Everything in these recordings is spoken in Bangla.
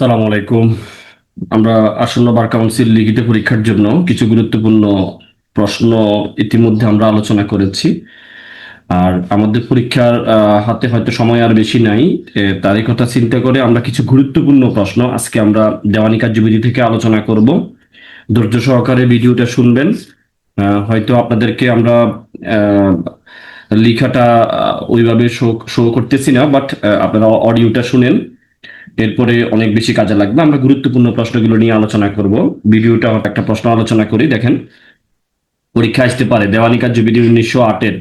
সালাম আলাইকুম। আমরা আসন্ন বার কাউন্সিল লিখিত পরীক্ষার জন্য কিছু গুরুত্বপূর্ণ প্রশ্ন ইতিমধ্যে আমরা আলোচনা করেছি। আর আমাদের পরীক্ষার হাতে হয়তো সময় আর বেশি নাই। তারই কথা চিন্তা করে আমরা কিছু গুরুত্বপূর্ণ প্রশ্ন আজকে আমরা দেওয়ানি কার্যবিধি থেকে আলোচনা করব। ধৈর্য সহকারে ভিডিওটা শুনবেন। হয়তো আপনাদেরকে আমরা লেখাটা ওইভাবে শো শো করতেছি না, বাট আপনারা অডিওটা শুনেন। এরপরে অনেক বেশি কাজে লাগবে। আমরা গুরুত্বপূর্ণ প্রশ্নগুলো নিয়ে আলোচনা করব। ভিডিওটা একটা প্রশ্ন আলোচনা করি, দেখেন। পরীক্ষা আসতে পারে। দেওয়ানি কার্যবিধি উনিশশো আটের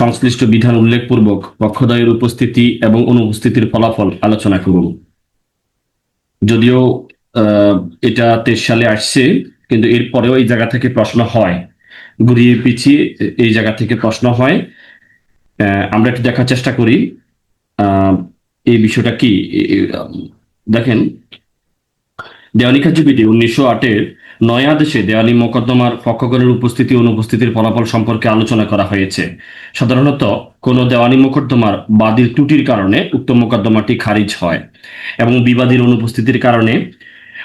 সংশ্লিষ্ট বিধান উল্লেখপূর্বক পক্ষদ্বয়ের উপস্থিতি এবং অনুপস্থিতির ফলাফল আলোচনা করব। যদিও এটা তেইশ সালে আসছে, কিন্তু এরপরেও এই জায়গা থেকে প্রশ্ন হয়। ঘুরিয়ে পিছিয়ে এই জায়গা থেকে প্রশ্ন হয়। আমরা একটু দেখার চেষ্টা করি। এই বিষয়টা কি? দেখেন, দেওয়ানি কার্যবিধি উনিশশো আটের নয় আদেশে দেওয়ানি মোকদ্দমার পক্ষগণের উপস্থিতি অনুপস্থিতির ফলাফল সম্পর্কে আলোচনা করা হয়েছে। সাধারণত কোনো দেওয়ানি মোকদ্দমার বাদীর ত্রুটির কারণে উক্ত মোকদ্দমাটি খারিজ হয় এবং বিবাদীর অনুপস্থিতির কারণে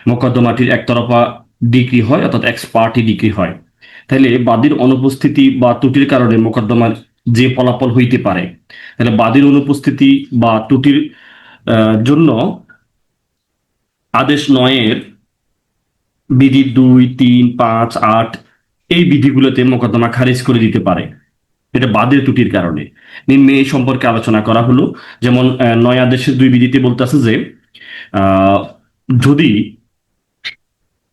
মোকদ্দমাটির একতরফা ডিগ্রি হয় অর্থাৎ এক্স পার্টি ডিগ্রি হয়। তাহলে বাদীর অনুপস্থিতি বা ত্রুটির কারণে মোকদ্দমার যে ফলাফল হইতে পারে। তাহলে বাদীর অনুপস্থিতি বা ত্রুটির জন্য আদেশ নয়ের বিধি দুই, তিন, পাঁচ, আট এই বিধিগুলোতে মোকদ্দমা খারিজ করে দিতে পারে। এটা বাদের ত্রুটির কারণে। নিম্নে এই সম্পর্কে আলোচনা করা হলো, যেমন নয় আদেশের দুই বিধিতে বলতেছে যে যদি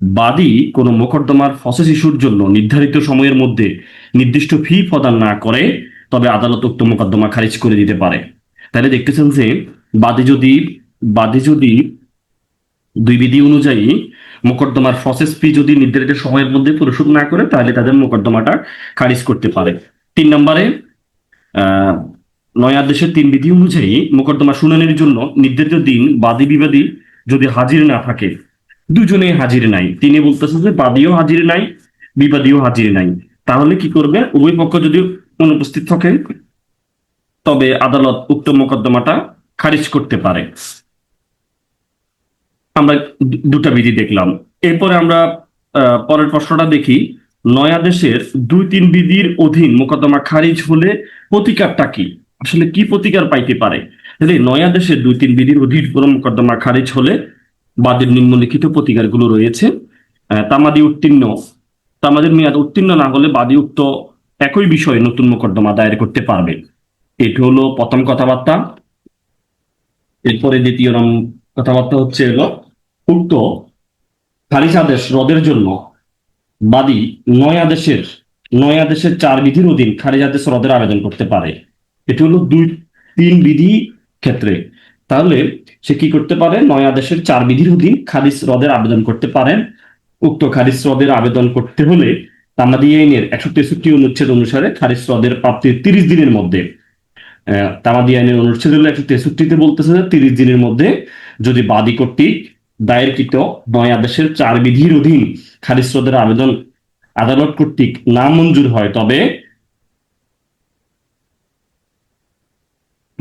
বাদী কোনো মোকদ্দমার ফসে শিশুর জন্য নির্ধারিত সময়ের মধ্যে নির্দিষ্ট ফি প্রদান না করে তবে আদালত উক্ত মোকদ্দমা খারিজ করে দিতে পারে। তাহলে দেখতেছেন যে বাদী যদি বাদী যদি দুই বিধি অনুযায়ী মোকদ্দমার প্রসেস ফি যদি নির্ধারিত সময়ের মধ্যে পরিশোধ না করে, তাহলে তাদের মোকদ্দমাটা খারিজ করতে পারে। তিন নম্বরে নয় আদেশের তিন বিধি অনুযায়ী মোকদ্দমা শুনানির জন্য নির্ধারিত দিন বাদী বিবাদী যদি হাজির না থাকে, দুজনে হাজির নাই। তিনি বলতেছে যে বাদীও হাজির নাই, বিবাদীও হাজির নাই। তাহলে কি করবে? উভয় পক্ষ যদি অনুপস্থিত থাকে, তবে আদালত উক্ত মোকদ্দমাটা খারিজ করতে পারে। আমরা দুটা বিধি দেখলাম। এরপরে আমরা পরের প্রশ্নটা দেখি। নয়াদেশের দুই তিন বিধির অধীন মোকদ্দমা খারিজ হলে প্রতিকারটা কি? আসলে কি প্রতিকার পাইতে পারে? তাহলে নয়াদেশের দুই তিন বিধির অধীন কোনো মোকদ্দমা খারিজ হলে বাদের নিম্নলিখিত প্রতিকারগুলো রয়েছে। তামাদি উত্তীর্ণ, তামাদের মেয়াদ উত্তীর্ণ না হলে বাদী উক্ত একই বিষয়ে নতুন মোকদ্দমা দায়ের করতে পারবে। এটি হলো প্রথম কথাবার্তা। এরপরে দ্বিতীয় নাম কথাবার্তা হচ্ছে হলো উক্ত খারিজ আদেশ রদের জন্য বাদী নয় আদেশের নয় আদেশের চার বিধির অধীন খারিজ আদেশ রদের আবেদন করতে পারে। এটি হলো দুই, তিন বিধি ক্ষেত্রে। তাহলে সে কি করতে পারে? নয় আদেশের চার বিধির অধীন খারিজ রদের আবেদন করতে পারেন উক্ত খারিজ রদের আবেদন করতে হলে তামাদি আইনের একশো তেষট্টি অনুচ্ছেদ অনুসারে খারিজ রদের প্রাপ্তির তিরিশ দিনের মধ্যে। তামাদি আইনের অনুচ্ছেদ হলো একশো তেষট্টিতে বলতেছে যে তিরিশ দিনের মধ্যে যদি বাদী কর্তৃক দায়েরকৃত নয় আদেশের চার বিধির অধীন খারিজ রদের আবেদন আদালত কর্তৃক না মঞ্জুর হয়, তবে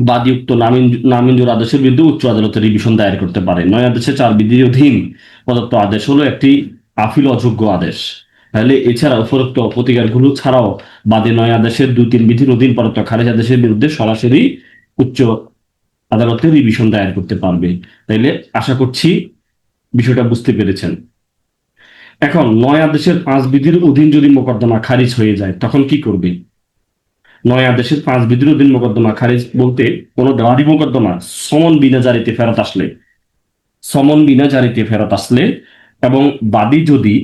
বাদীযুক্ত নামিন- আদেশের বিরুদ্ধে উচ্চ আদালতে রিভিশন দায়ের করতে পারে। নয় আদেশের চার বিধির অধীন প্রদত্ত আদেশ হলো একটি আপিল অযোগ্য আদেশ। তাহলে এছাড়া উপরোক্ত প্রতিকারগুলো ছাড়াও বাদে নয় আদেশের দুই তিন বিধির অধীন প্রদত্ত খারিজ আদেশের বিরুদ্ধে সরাসরি উচ্চ আদালতে রিভিশন দায়ের করতে পারবে। তাইলে আশা করছি বিষয়টা বুঝতে পেরেছেন। এখন নয় আদেশের পাঁচ বিধির অধীন যদি মোকদ্দমা খারিজ হয়ে যায়, তখন কি করবে? নয় আদেশের পাঁচ বিধির অধীন মোকদ্দমা খারিজ বলতে কোনো দেওয়ারি মোকদ্দমা, সমন বিনা জারিতে ফেরত আসলে, সমন বিনা জারিতে ফেরত আসলে এবং বাদী যদি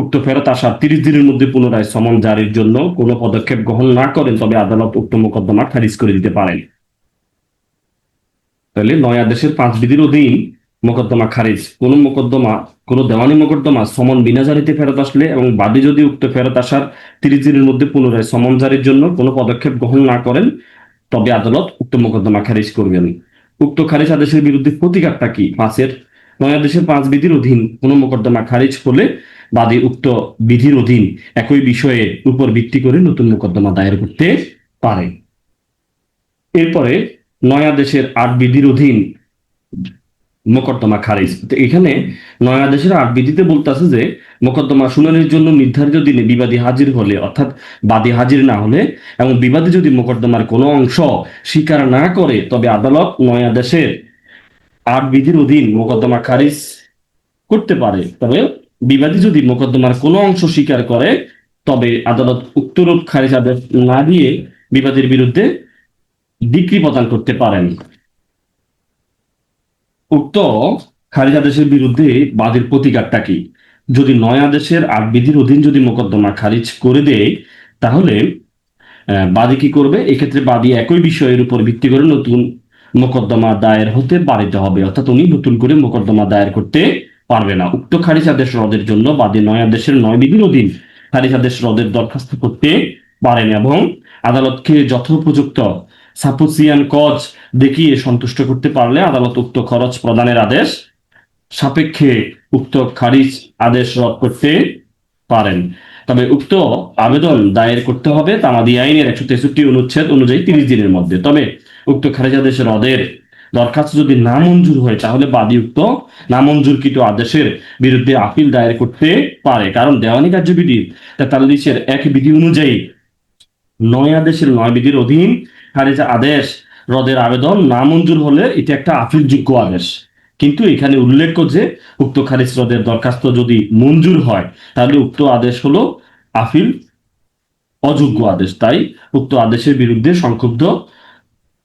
উক্ত ফেরত আসার তিরিশ দিনের মধ্যে পুনরায় সমন জারির জন্য কোনো পদক্ষেপ গ্রহণ না করেন, তবে আদালত উক্ত মোকদ্দমা খারিজ করে দিতে পারেন। তাহলে নয় আদেশের পাঁচ বিধির অধীন মোকদ্দমা খারিজ। কোন মোকদ্দমা, কোন দেওয়ানি মোকদ্দমা সমন বিনা জারিতে ফেরত আসলে এবং বাদী যদি উক্ত ফেরত আসার তিরিশ দিনের মধ্যে পুনরায় সমন জারির জন্য কোনো পদক্ষেপ গ্রহণ না করেন, তবে আদালত উক্ত মোকদ্দমা খারিজ করবেন। উক্ত খারিজ আদেশের বিরুদ্ধে প্রতিকারটা কি? পাঁচের, নয় আদেশের পাঁচ বিধির অধীন কোন মোকদ্দমা খারিজ হলে বাদী উক্ত বিধির অধীন একই বিষয়ে উপর ভিত্তি করে নতুন মোকদ্দমা দায়ের করতে পারে। এরপরে নয়া দেশের আট বিধির অধীন মোকদ্দমা খারিজ। এখানে নয় আদেশের আট বিধিতে বলতেছে যে, মোকদ্দমা শুনানির জন্য নির্ধারিত দিনে বিবাদী হাজির হলে, অর্থাৎ বাদী হাজির না হলে এবং বিবাদী যদি মোকদ্দমার কোনো অংশ স্বীকার না করে, তবে আদালত নয় আদেশের আট বিধির অধীন মোকদ্দমা খারিজ করতে পারে। তবে বিবাদী যদি মোকদ্দমার কোনো অংশ স্বীকার করে, তবে আদালত উক্তরূপ খারিজ আদেশ না দিয়ে বিবাদীর বিরুদ্ধে ডিক্রি প্রদান করতে পারেন। উক্ত খারিজ আদেশের বিরুদ্ধে বাদীর প্রতিকারটা কি? যদি নয় আদেশের আট বিধির অধীন যদি মোকদ্দমা খারিজ করে দেয়, তাহলে বাদী কি করবে? এক্ষেত্রে বাদী একই বিষয়ের উপর ভিত্তি করে নতুন মোকদ্দমা দায়ের হতে পারিতে হবে। অর্থাৎ উনি নতুন করে মোকদ্দমা দায়ের করতে পারবে না। উক্ত খারিজ আদেশ রদের জন্য বাদী নয় আদেশের নয় বিধির অধীন খারিজ আদেশ রদের দরখাস্ত করতে পারেন এবং আদালতকে যথোপযুক্ত সাপোসিয়ান কজ দেখিয়ে সন্তুষ্ট করতে পারলে আদালত উক্ত খরচ প্রদানের আদেশ সাপেক্ষে উক্ত খারিজ আদেশ রদ করতে পারেন। তবে উক্ত আবেদন দায়ের করতে হবে তামাদি আইনের একশো তেষট্টি অনুচ্ছেদ অনুযায়ী তিরিশ দিনের মধ্যে। তবে উক্ত খারিজ আদেশ রদের দরখাস্ত যদি না মঞ্জুর হয়, তাহলে বাদী উক্ত নামঞ্জুরকৃত আদেশের বিরুদ্ধে আপিল দায়ের করতে পারে। কারণ দেওয়ানি কার্যবিধি তেতাল্লিশের এক বিধি অনুযায়ী নয় আদেশের নয় বিধির অধীন খারিজ আদেশ, রদের আবেদন না মঞ্জুর হলে এটা একটা আপিলযোগ্য আদেশ। কিন্তু এখানে উল্লেখ্য যে, উক্ত খারিজ রদের দরখাস্ত যদি মঞ্জুর হয়, তাহলে উক্ত আদেশ হলো আপিল অযোগ্য আদেশ। তাই উক্ত আদেশের বিরুদ্ধে সংক্ষুব্ধ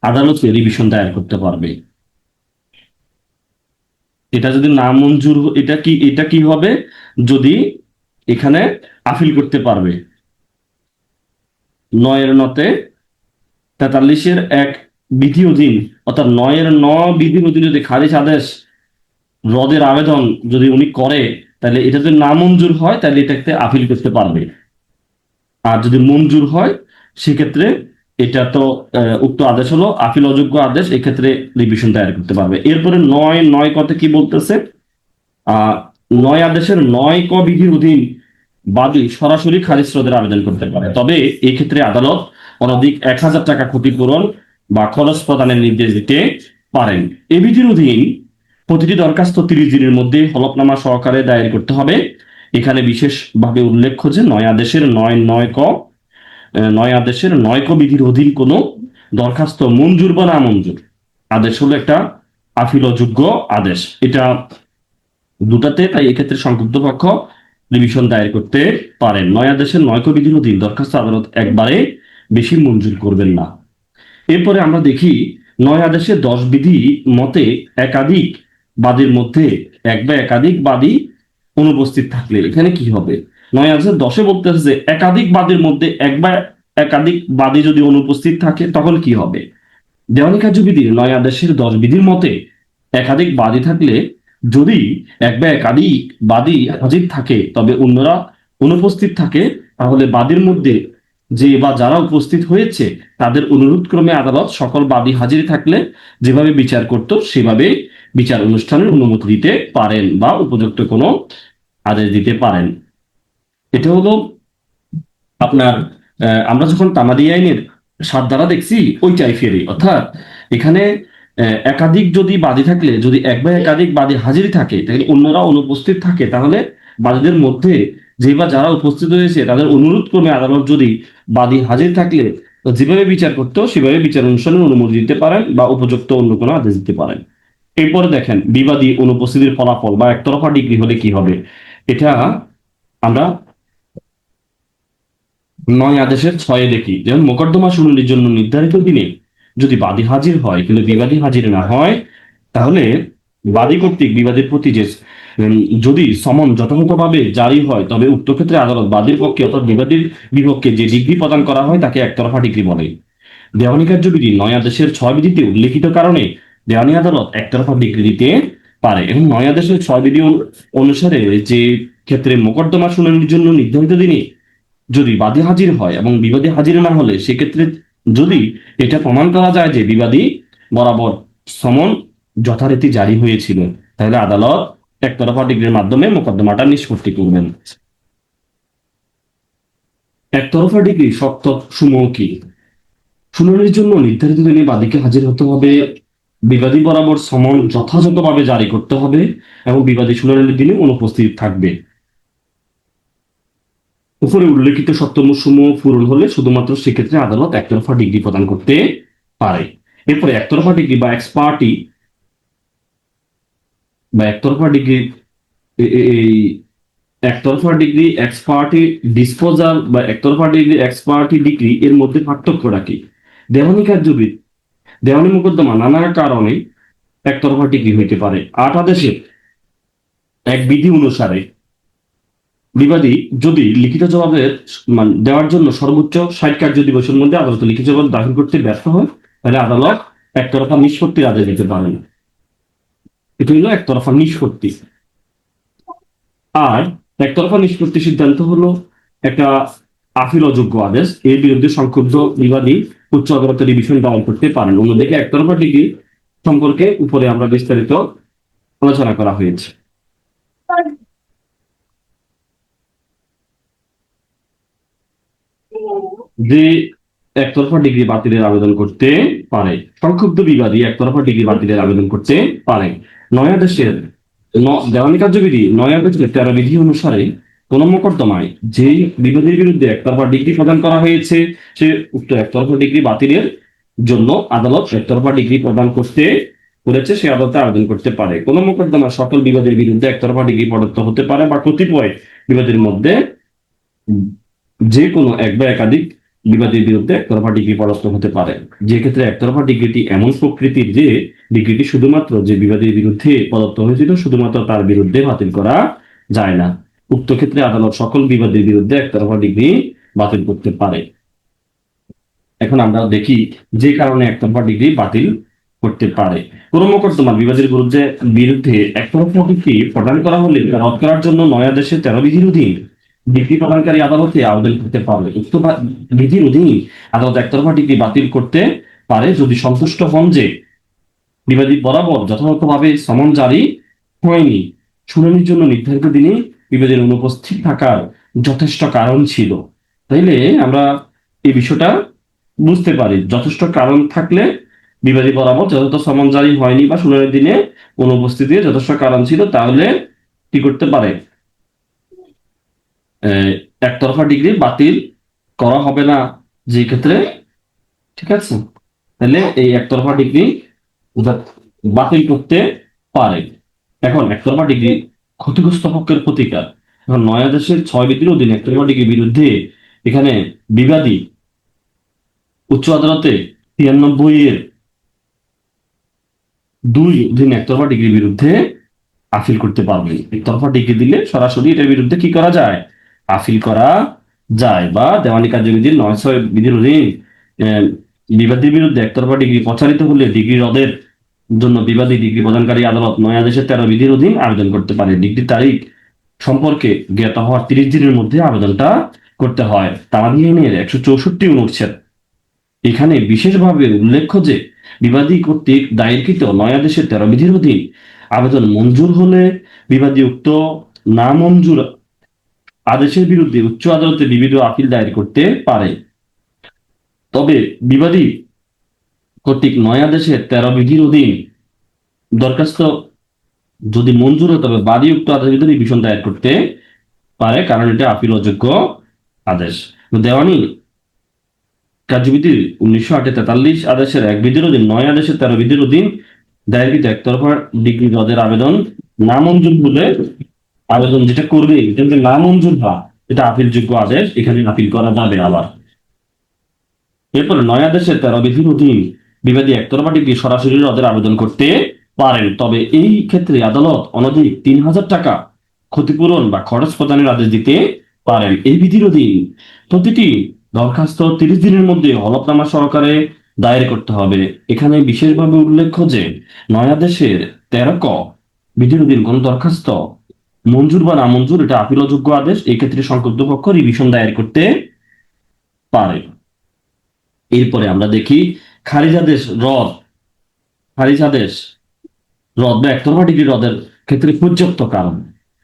আদালতে রিভিশন দায়ের করতে পারবে। এটা যদি না মঞ্জুর এটা কি এটা কি হবে? যদি এখানে আপিল করতে পারবে। নয়ের নতে তেতাল্লিশের এক বিধি অধীন অর্থাৎ নয়ের ন বিধির অধীন যদি খারিজ আদেশ, রদের আবেদন যদি উনি করে, তাহলে এটা যদি না মঞ্জুর হয়, তাহলে এটাতে আপিল করতে পারবে। আর যদি মঞ্জুর হয়, সেক্ষেত্রে এটা তো উক্ত আদেশ হলো, আপিল অযোগ্য আদেশ, এক্ষেত্রে রিভিশন দায়ের করতে পারবে। এরপরে নয় নয় কতে কি বলতেছে? নয় আদেশের নয় ক বিধির অধীন বাদী সরাসরি খারিজ রোধের আবেদন করতে পারে। তবে এই ক্ষেত্রে আদালত অনধিক এক হাজার টাকা ক্ষতিপূরণ বা খরচ প্রদানের নির্দেশ দিতে পারেন। এ বিধির অধীন প্রতিটি দরখাস্ত তিরিশ দিনের মধ্যে হলফনামা সহকারে দায়ের করতে হবে। এখানে বিশেষভাবে উল্লেখ্য যে নয় আদেশের নয় নয় ক নয় আদেশের নয় বিধির অধীন কোনো দরখাস্ত মঞ্জুর বা না মঞ্জুর আদেশ হলো একটা আপিলযোগ্য আদেশ। এটা দুটাতে, তাই এক্ষেত্রে সংক্ষুব্ধ পক্ষ রিভিশন দায়ের করতে পারেন। নয় আদেশের নয় বিধির অধীন দরখাস্ত আদালত একবারে বেশি মঞ্জুর করবেন না। এরপরে আমরা দেখি, নয় আদেশের দশ বিধি মতে একাধিক বাদীর মধ্যে এক বা একাধিক বাদী অনুপস্থিত থাকলে এখানে কি হবে? নয় আদেশের দশে বলতেছে যে একাধিক বাদীর মধ্যে এক বা একাধিক বাদী যদি অনুপস্থিত থাকে, তখন কি হবে? দেওয়ানি কার্যবিধির নয় আদেশের দশ বিধির মতে একাধিক বাদী থাকলে যদি এক বা একাধিক বাদী হাজির থাকে, তবে অন্যরা অনুপস্থিত থাকে, তাহলে বাদীর মধ্যে যে বা যারা উপস্থিত হয়েছে, তাদের অনুরোধ ক্রমে আদালত সকল বাদী হাজির থাকলে যেভাবে বিচার করত, সেভাবে বিচার অনুষ্ঠানের অনুমতি দিতে পারেন বা উপযুক্ত কোনো আদেশ দিতে পারেন। এটা হলো আপনার আমরা যখন তামাদি আইনের সাত দ্বারা দেখছি ওইটাই ফেরি অর্থাৎ এখানে একাধিক যদি বাদী থাকলে, যদি এক বা একাধিক বাদী হাজির থাকে, তাহলে অন্যরা অনুপস্থিত থাকে, তাহলে বাদীদের মধ্যে যে বা যারা উপস্থিত হয়েছে তাদের অনুরোধ ক্রমে আদালত যদি বাদী হাজির থাকলে যেভাবে বিচার করতো সেভাবে বিচার অনুষ্ঠানের অনুমতি দিতে পারেন বা উপযুক্ত অন্য কোনো আদেশ দিতে পারেন। এরপরে দেখেন, বিবাদী অনুপস্থিতির ফলাফল বা একতরফা ডিগ্রি হলে কি হবে? এটা আমরা নয় আদেশের ছয়ে দেখি, যেমন মোকদ্দমা শুনানির জন্য নির্ধারিত দিনে যদি বাদী হাজির হয়, কিন্তু বিবাদী হাজির না হয়, তাহলে বাদী কর্তৃক বিবাদের প্রতি যে যদি সমন যথাযথভাবে জারি হয়, তবে উক্ত ক্ষেত্রে আদালত বাদীর পক্ষে অর্থাৎ বিবাদীর বিপক্ষে যে ডিগ্রি প্রদান করা হয়, তাকে একতরফা ডিগ্রি বলে। দেওয়ানি কার্যবিধি নয় আদেশের ছয় বিধিতে উল্লেখিত কারণে দেওয়ানি আদালত একতরফা ডিগ্রি দিতে পারে এবং নয় আদেশের ছয় বিধি অনু- অনুসারে যে ক্ষেত্রে মোকদ্দমা শুনানির জন্য নির্ধারিত দিনে যদি বাদী হাজির হয় এবং বিবাদী হাজির না হলে, সেক্ষেত্রে যদি এটা প্রমাণ করা যায় যে বিবাদী বরাবর সমন যথারীতি জারি হয়েছিল, তাহলে আদালত একতরফা ডিগ্রির মাধ্যমে মোকদ্দমাটা নিষ্পত্তি করবেন। একতরফা ডিগ্রি শর্ত সমূহ কি? শুনানির জন্য নির্ধারিত দিনে বাদীকে হাজির হতে হবে, বিবাদী বরাবর সমন যথাযথভাবে জারি করতে হবে এবং বিবাদী শুনানির দিনে অনুপস্থিত থাকবে। উপরে উল্লেখিত সত্যমসমূহ পূরণ হলে শুধুমাত্র সেক্ষেত্রে আদালত একতরফা ডিগ্রি প্রদান করতে পারে। এরপরে একতরফা ডিগ্রি বা এক্সপার্টি বা একতরফা ডিগ্রি এই একতরফা ডিগ্রি এক্সপার্টি ডিসপোজাল বা একতরফা ডিগ্রি এক্সপার্টি ডিগ্রি এর মধ্যে পার্থক্যটা কি দেওয়ানি কার্যবিদ দেওয়ানি মোকদ্দমা নানা কারণে একতরফা ডিগ্রি হইতে পারে। আট আদেশে এক বিধি অনুসারে বিবাদী যদি লিখিত জবাবের মান- দেওয়ার জন্য সর্বোচ্চ ষাট কার্য দিবসের মধ্যে আদালতে লিখিত জবাব দাখিল করতে ব্যর্থ হয়, তাহলে আদালত একতরফা নিষ্পত্তির আদেশ দিতে পারেন এটা হলো একতরফা নিষ্পত্তি। আর একতরফা নিষ্পত্তি সিদ্ধান্ত হলো একটা আপিল অযোগ্য আদেশ। এর বিরুদ্ধে সংক্ষুব্ধ বিবাদী উচ্চ আদালতের রিভিশন দায়ের করতে পারেন। অন্যদিকে একতরফা ডিগ্রি সম্পর্কে উপরে আমরা বিস্তারিত আলোচনা করা হয়েছে। যে একতরফা ডিগ্রি বাতিলের আবেদন করতে পারে। সংক্ষুব্ধ বিবাদী একতরফা ডিগ্রি বাতিলের আবেদন করতে পারে। নয়াদেশের ন- দেওয়ানি কার্যবিধি নয়াদেশের তেরো বিধি অনুসারে কোন মোকদ্দমায় যে বিবাদীর বিরুদ্ধে একতরফা ডিগ্রি প্রদান করা হয়েছে, সে উক্ত একতরফা ডিগ্রি বাতিলের জন্য আদালত একতরফা ডিগ্রি প্রদান করতে করেছে সে আদালতে আবেদন করতে পারে। কোন মোকদ্দমা সকল বিবাদের বিরুদ্ধে একতরফা ডিগ্রি প্রদত্ত হতে পারে বা কতিপয় বিবাদের মধ্যে যে কোনো এক বা একাধিক বিবাদের বিরুদ্ধে একতরফা ডিগ্রি পরাস্ত হতে পারে। যে ক্ষেত্রে একতরফা ডিগ্রিটি এমন প্রকৃতির যে ডিগ্রিটি শুধুমাত্র যে বিবাদের বিরুদ্ধে প্রদত্ত হয়েছিল, শুধুমাত্র তার বিরুদ্ধে বাতিল করা যায় না। উক্ত ক্ষেত্রে আদালত সকল বিবাদের বিরুদ্ধে একতরফা ডিগ্রি বাতিল করতে পারে। এখন আমরা দেখি যে কারণে একতরফা ডিগ্রি বাতিল করতে পারে। কোন মোকদ্দমা বিবাদের বিরুদ্ধে বিরুদ্ধে একতরফা ডিগ্রি প্রদান করা হলে রদ করার জন্য নয়া দেশে তেরো বিধির অধীন ডিগ্রি প্রদানকারী আদালতে আবেদন করতে পারবে। উক্ত বিধির অধীন আদালত একতরফা ডিগ্রি বাতিল করতে পারে যদি সন্তুষ্ট হন যে বিবাদী বরাবর যথাযথভাবে সমন জারি হয়নি। শুনানির জন্য নির্ধারিত দিনে বিবাদের অনুপস্থিত থাকার যথেষ্ট কারণ ছিল। তাইলে আমরা এই বিষয়টা বুঝতে পারি। যথেষ্ট কারণ থাকলে বিবাদী বরাবর যথাযথ সমন জারি হয়নি বা শুনানির দিনে অনুপস্থিতির যথেষ্ট কারণ ছিল, তাহলে কি করতে পারে? একতরফা ডিগ্রি বাতিল করা হবে না যে ক্ষেত্রে, ঠিক আছে? তাহলে এই একতরফা ডিগ্রি বাতিল করতে পারে। এখন একতরফা ডিগ্রি ক্ষতিগ্রস্ত পক্ষের প্রতিকার। এখন নয়া দেশের ছয় বিধির অধীনে একতরফা ডিগ্রির বিরুদ্ধে এখানে বিবাদী উচ্চ আদালতে তিয়ানব্বই এর দুই অধীন একতরফা ডিগ্রির বিরুদ্ধে আপিল করতে পারবে। একতরফা ডিগ্রি দিলে সরাসরি এটার বিরুদ্ধে কি করা যায়? আপিল করা যায় বা দেওয়ানি কার্যবিধির নয় ছয় বিধির অধীন বিবাদীর বিরুদ্ধে একতরফা ডিগ্রি প্রচারিত হলে ডিগ্রি রদের জন্য বিবাদী ডিগ্রি প্রদানকারী আদালত নয় আদেশের তেরো বিধির অধীন আবেদন করতে পারে। ডিগ্রি তারিখ সম্পর্কে জ্ঞাত হওয়ার তিরিশ দিনের মধ্যে আবেদনটা করতে হয়। তামাদি আইনের একশো চৌষট্টি অনুচ্ছেদ। এখানে বিশেষভাবে উল্লেখ্য যে বিবাদী কর্তৃক দায়েরকৃত নয় আদেশের তেরো বিধির অধীন আবেদন মঞ্জুর হলে বিবাদী উক্ত না মঞ্জুর আদেশের বিরুদ্ধে উচ্চ আদালতে বিবিধ আপিল দায়ের করতে পারে। তবে বিবাদী কর্তৃক নয় আদেশের তেরো বিধির অধীন দরখাস্ত যদি মঞ্জুর হয়, তবে বাদী উক্ত আদেশের বিরুদ্ধে রিভিশন দায়ের করতে পারে, কারণ এটা আপিল অযোগ্য আদেশ। দেওয়ানি কার্যবিধির উনিশশো আটে তেতাল্লিশ আদেশের এক বিধির অধীন, নয় আদেশের তেরো বিধির অধীন দায়েরকৃত একতরফা ডিগ্রি রদের আবেদন না মঞ্জুর হলে আবেদন যেটা করবে, এটা যদি না মঞ্জুর হয় এটা আপিলযোগ্য আদেশ, এখানে আপিল করা যাবে আবার। এরপরে নয় আদেশের তেরো বিধির অধীন বিবাদী একতরফা ডিগ্রি সরাসরি রদের আবেদন করতে পারেন। তবে এই ক্ষেত্রে আদালত অনধিক তিন হাজার টাকা ক্ষতিপূরণ বা খরচ প্রদানের আদেশ দিতে পারেন। এই বিধির অধীন প্রতিটি দরখাস্ত তিরিশ দিনের মধ্যে হলফনামা সহকারে দায়ের করতে হবে। এখানে বিশেষভাবে উল্লেখ্য যে নয়াদেশের তেরো ক বিধির অধীন কোন দরখাস্ত মঞ্জুর বা নামঞ্জুর, এটা আপিলযোগ্য আদেশ, এই ক্ষেত্রে সংক্ষুব্ধ পক্ষ রিভিশন দায়ের করতে পারে। এরপরে আমরা দেখি, খারিজ আদেশ, রদ। খারিজ আদেশ, রদ বা একতরফা ডিগ্রি রদের ক্ষেত্রে পর্যাপ্ত কারণ।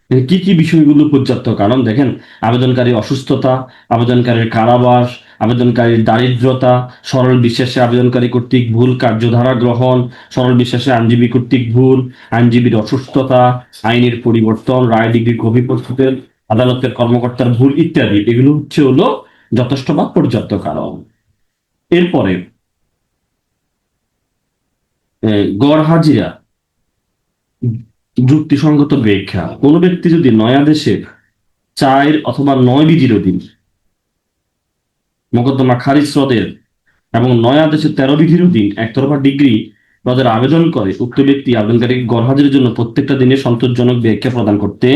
কি কি বিষয়গুলো পর্যাপ্ত কারণ? দেখেন আবেদনকারী অসুস্থতা, আবেদনকারীর কারাবাস আবেদনকারীর দারিদ্রতা, সরল বিশ্বাসে আবেদনকারী কর্তৃক ভুল কার্যধারা গ্রহণ, সরল বিশ্বাসে আইনজীবী কর্তৃক ভুল, আইনজীবীর অসুস্থতা, আইনের পরিবর্তন, রায় ডিগ্রি কপি প্রস্তুতের, আদালতের কর্মকর্তার ভুল ইত্যাদি। এগুলো হচ্ছে হলো যথেষ্ট বা পর্যাপ্ত কারণ। এরপরে গড় হাজিরা, যুক্তিসঙ্গত ব্যাখ্যা। কোনো ব্যক্তি যদি নয়াদেশে চার অথবা নয় বিধির অধীন মোকদ্দমা খারিজ রদের এবং নয়াদেশে তেরো বিধির অধীন একতরফা ডিগ্রি রদের আবেদন করে উক্ত ব্যক্তি আবেদনকারী গড় হাজিরের জন্য প্রত্যেকটা দিনে সন্তোষজনক ব্যাখ্যা প্রদান করতে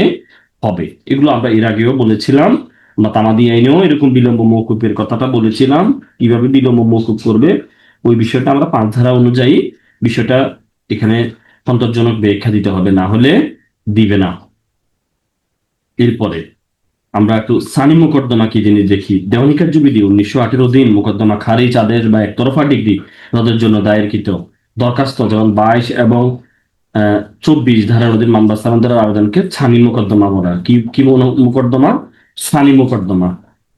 হবে। এগুলো আমরা এর আগেও বলেছিলাম। আমরা তামাদি আইনেও এরকম বিলম্ব মৌকুফের কথাটা বলেছিলাম। কীভাবে বিলম্ব মৌকুফ করবে, ওই বিষয়টা আমরা পাঁচ ধারা অনুযায়ী বিষয়টা এখানে সন্তোষজনক ব্যাখ্যা দিতে হবে, না হলে দিবে না। এরপরে আমরা একটু সানি মোকদ্দমা কি জিনিস দেখি? দেওয়ানি কার্যবিধি উনিশশো আঠেরো দিন মোকদ্দমা খারিজ আদেশ বা একতরফা ডিগ্রি রদের জন্য দায়েরকৃত। দরখাস্ত যেমন বাইশ এবং চব্বিশ ধারার অধীন মামলা স্থানান্তরের আবেদনকে ছানি মোকদ্দমা বলা। কি কি মোকদ্দমা? সানি মোকদ্দমা।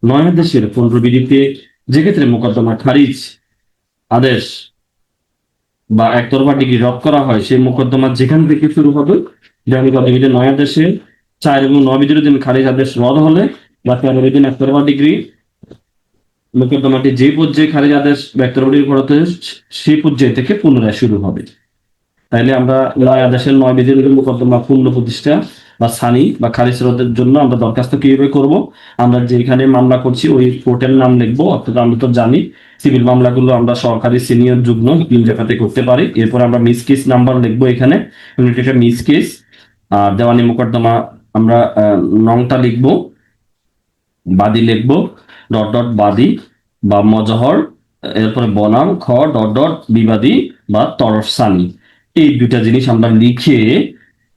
নয় দেশের পুনর্বিধিতে যে ক্ষেত্রে মোকদ্দমা খারিজ আদেশ বা একতরফা ডিগ্রি রদ করা হয়, সেই মোকদ্দমা যেখান থেকে শুরু হবে কার্যবিধি নয়া দেশে চার এবং নয় বিধির দিন খারিজ আদেশ রদ হলে বা তেরো দিন একতরফা ডিগ্রি। মোকদ্দমাটি যে পর্যায়ে খারিজ আদেশ ব্যক্তরফা ডিগ্রি করাতে সেই পর্যায় থেকে পুনরায় শুরু হবে। তাইলে আমরা নয় আদেশের নয় বিধির মোকদ্দমা পূর্ণ প্রতিষ্ঠা বা সানি বা খারিজ রদের জন্য আমরা দরখাস্ত কীভাবে করব? আমরা যেখানে মামলা করছি ওই কোর্টের নাম লিখব, অর্থাৎ আমরা তো জানি সিভিল মামলাগুলো আমরা সরকারি সিনিয়র যুগ্ম তিন জায়গাতে করতে পারি। এরপর আমরা মিস কেস নাম্বার লিখব এখানে। মিস কেস, আর দেওয়ানি মোকদ্দমা আমরা নংটা লিখব, বাদি লিখব, ডট ডট বাদি বা মজহর, এরপরে বনাম, খ, ডট ডট বিবাদী বা তরফ সানি এই দুটা জিনিস আমরা লিখে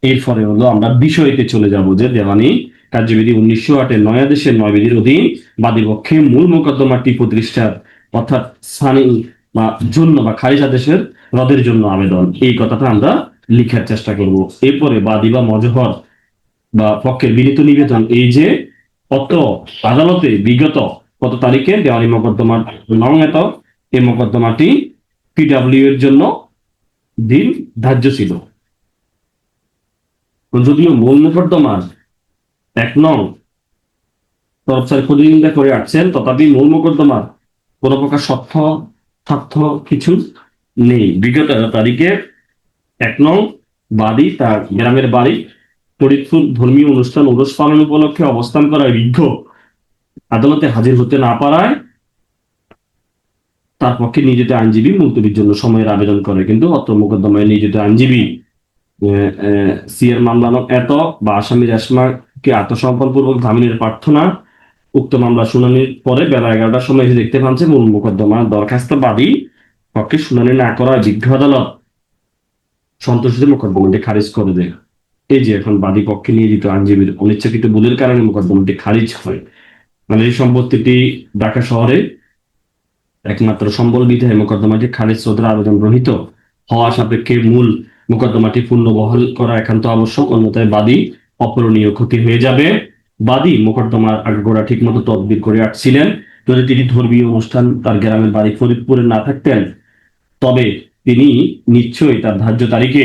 এরপরে হলো আমরা বিষয়তে চলে যাব যে দেওয়ানি কার্যবিধি উনিশশো আটের নয়াদেশের নয় বিধির অধীন বাদী পক্ষে মূল মোকদ্দমাটি প্রতিষ্ঠার অর্থাৎ সানি বা জন্য বা খারিজ আদেশের রদের জন্য আবেদন। এই কথাটা আমরা লিখার চেষ্টা করব। এরপরে বাদী বা মজহর বা পক্ষের বিনীত নিবেদন, এই যে কত আদালতে বিগত কত তারিখে দেওয়ানি মোকদ্দমার নং এত এই মোকদ্দমাটি পিডাব্লিউ এর জন্য দিন ধার্য ছিল। যদিও মূল মোকদ্দমার এক নং তরফসারি প্রতিনিধিতা করে আসছেন, তথাপি মূল মোকদ্দমার কোন প্রকার সত্য, তথ্য কিছু নেই। বিগত তারিখে এক নং বাদী তার গ্রামের বাড়ি ফরিদপুর ধর্মীয় অনুষ্ঠান উরস পালন উপলক্ষে অবস্থান করায় বিজ্ঞ আদালতে হাজির হতে না পারায় তার পক্ষে নিয়োজিত আইনজীবী মুলতবির জন্য সময়ের আবেদন করে। কিন্তু অত্র মোকদ্দমায় নিয়োজিত আইনজীবী সিএর মামলা এত বা আসামির রেশমাকে আত্মসমর্পণ পূর্বক জামিনের প্রার্থনা, উক্ত মামলা শুনানির পরে বেলা এগারোটার সময় এসে দেখতে পান যে মূল মোকদ্দমা দরখাস্ত বাদী পক্ষে শুনানি না করায় বিজ্ঞ আদালত সন্তোষিত মোকদ্দমাটি খারিজ করে দেয়। এই যে এখন বাদী পক্ষে নিয়োজিত আইনজীবীর অনিচ্ছাকৃত ভুলের কারণে মোকদ্দমাটি খারিজ হয়। মানে এই সম্পত্তিটি ঢাকা শহরে একমাত্র সম্বল বিধায় মোকদ্দমাটি খারিজ সদর আবেদন গ্রহীত হওয়া সাপেক্ষে মূল মোকদ্দমাটি পূর্ণ বহাল করা একান্ত আবশ্যক অন্যথায় বাদী অপরণীয় ক্ষতি হয়ে যাবে। বাদী মোকদ্দমার আগাগোড়া ঠিক মতো তদবির করে আসছিলেন। যদি তিনি ধর্মীয় অনুষ্ঠান তার গ্রামের বাড়ি ফরিদপুরে না থাকতেন তবে তিনি নিশ্চয়ই তার ধার্য তারিখে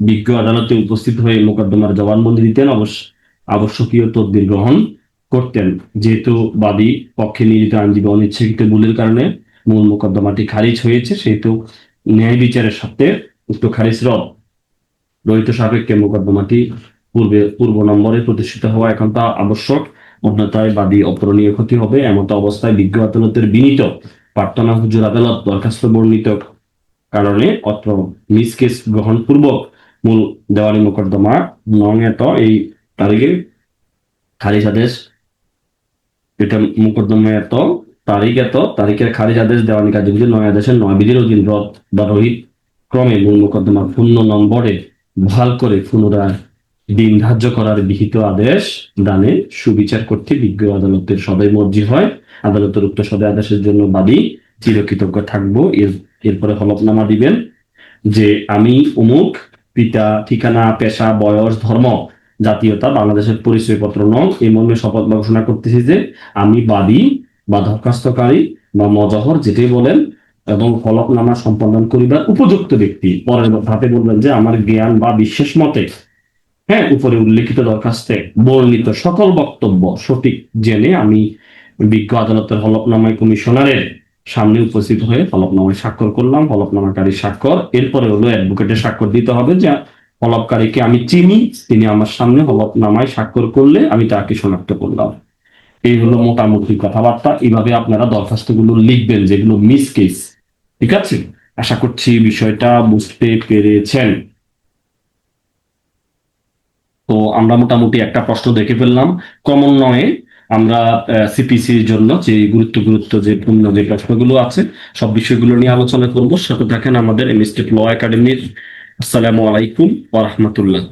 বিজ্ঞ আদালতে উপস্থিত হয়ে মোকদ্দমার জবানবন্দি দিতেন। অবশ্য আবশ্যকীয় তদবির গ্রহণ করতেন। যেহেতু বাদী পক্ষে নিয়োজিত আইনজীবী অনিচ্ছাকৃত ভুলের কারণে মূল মোকদ্দমাটি খারিজ হয়েছে, সেহেতু ন্যায় বিচারের সাথে উক্ত খারিজ রদ। রহিত সাপেক্ষে মোকদ্দমাটি পূর্বে পূর্ব নম্বরে প্রতিষ্ঠিত হওয়া এখন তা আবশ্যক। অন্যথায় বাদী অপরণীয় ক্ষতি হবে এমত অবস্থায় বিজ্ঞ আদালতের বিনীত প্রার্থনা হুজুর আদালত দরখাস্ত বর্ণিত কারণে অত্র মিস কেস গ্রহণ পূর্বক মূল দেওয়ানি মোকদ্দমা নং এত এই তারিখে খারিজ আদেশ এটা মোকদ্দমা এত তারিখ এত তারিখের খারিজ আদেশ দেওয়ানি কার্যবিধি নয় আদেশের নয় বিধির অধীন রদ বা রহিত। ক্রমে মূল মোকদ্দমা পূর্ণ নম্বরে ভালো করে পুনরায় দিন ধার্য করার বিহিত আদেশ দানে সুবিচার করতে বিজ্ঞ আদালতের সদয় মর্জি হয়। আদালতের উক্ত সদয় আদেশের জন্য বাদী চিরকৃতজ্ঞ থাকব। এর এরপরে হলফনামা দিবেন যে, আমি অমুক পিতা, ঠিকানা, পেশা, বয়স, ধর্ম, জাতীয়তা, বাংলাদেশের পরিচয়পত্র নং। এই মর্মে শপথ ঘোষণা করতেছি যে আমি বাদী বা দরখাস্তকারী বা মজহর, যেটাই বলেন, এবং হলফনামা সম্পাদন করিবার উপযুক্ত ব্যক্তি। পরের ধাপে বলবেন যে আমার জ্ঞান বা বিশ্বাস মতে হ্যাঁ উপরে উল্লেখিত দরখাস্তে বর্ণিত সকল বক্তব্য সঠিক জেনে আমি বিজ্ঞ আদালতের হলফনামায় কমিশনারের সামনে উপস্থিত হয়ে হলফনামায় স্বাক্ষর করলাম হলফনামাকারী স্বাক্ষর। এরপরে হলো অ্যাডভোকেটের স্বাক্ষর দিতে হবে যে হলফকারীকে আমি চিনি, তিনি আমার সামনে হলফনামায় স্বাক্ষর করলে আমি তাকে শনাক্ত করলাম। এই হলো মোটামুটি কথাবার্তা। এইভাবে আপনারা দরখাস্তগুলো লিখবেন, যেগুলো মিস কেস ঠিক আছে? আশা করছি বিষয়টা বুঝতে পেরেছেন। তো আমরা মোটামুটি একটা প্রশ্ন দেখে ফেললাম। কমন নয়ে আমরা সিপিসির জন্য যে গুরুত্ব গুরুত্ব যে পূর্ণ যে প্রশ্নগুলো আছে, সব বিষয়গুলো নিয়ে আলোচনা করব। সেটা দেখেন আমাদের এমএসটেট ল একাডেমির আসসালামু আলাইকুম ওয়া রাহমাতুল্লাহ।